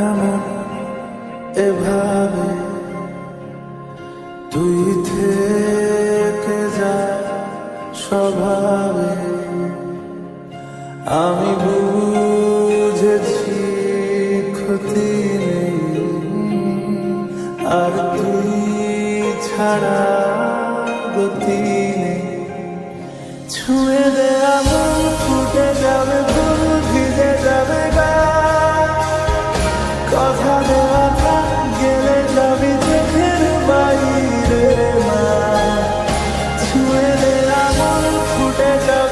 এমন এভাবে তুই থেকে যা স্বভাবে আমি বুঝেছি ক্ষতি আর তুই ছাড়া গতি better